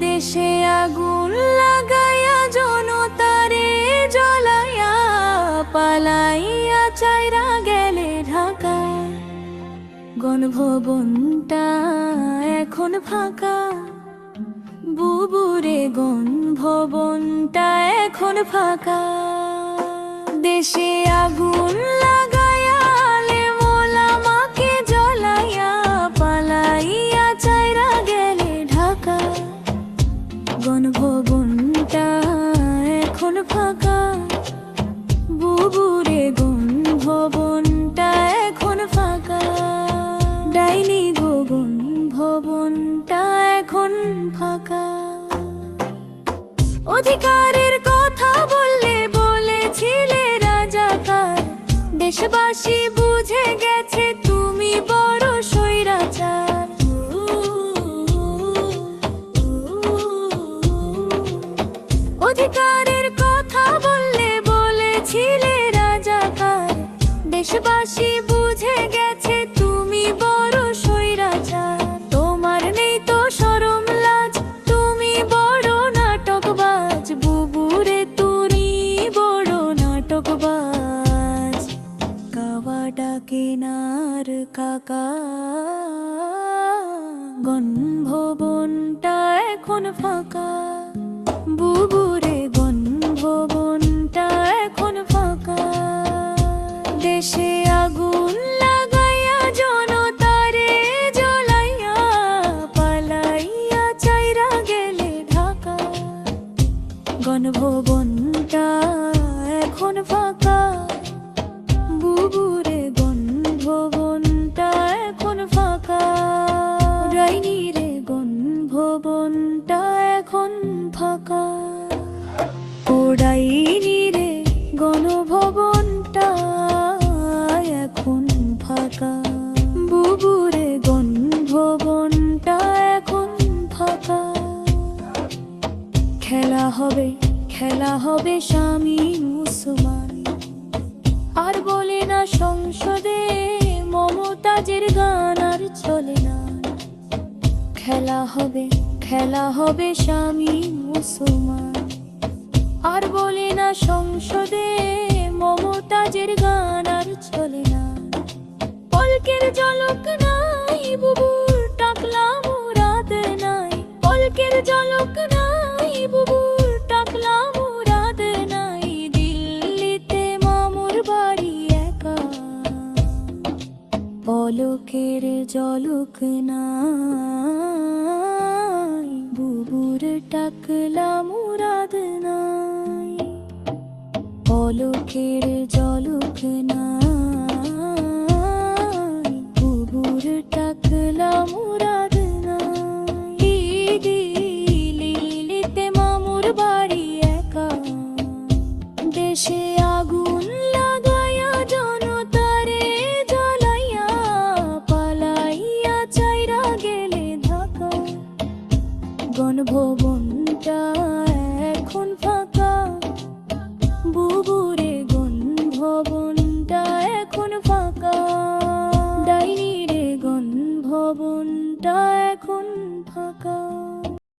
দেশে আগুন লাগাইয়া জনতারে জ্বলাইয়া পালাইয়া চাইরা গেলে ঢাকা। গণভবনটা এখন ফাঁকা। বুবুরে গণভবনটা এখন ফাঁকা। দেশে আগুন ফাঁকা অধিকারের কথা বললে বলেছিলে রাজাকার। দেশবাসী বুঝে গেছে তুমি বড় স্বৈরাচার। অধিকারের কথা বললে বলেছিলে রাজাকার। দেশবাসী গণভবনটা এখন ফাঁকা। বুবুরে গণভবনটা এখন ফাঁকা। দেশে আগুন লাগাইয়া জনতারে জ্বলাইয়া, পালাইয়া চাইরা গেলে ঢাকা। গণভবনটা এখন ফাঁকা। বুবুরে গণভবনটা এখন ফাঁকা। খেলা হবে খেলা হবে স্বামী মুসলমান। আর বলে না সংসদে মমতাজের গান আর চলে না। খেলা হবে খেলা হবে স্বামী মুসলমান। আর বলে না সংসদে মমতাজের গান আর চলে না। পলকের জলক নাই, বুবুর টাকলা মুরাদ নাই। পলকের জলক নাই, বুবুর টাকলা মুরাদ নাই। দিল্লিতে মামুর বাড়ি একা। পলকের জলক নাই, বুবুর টাকলা মুরাদ নাই। পলকের জলক মনটা এখন ফাঁকা। বুবুরে গন্ধব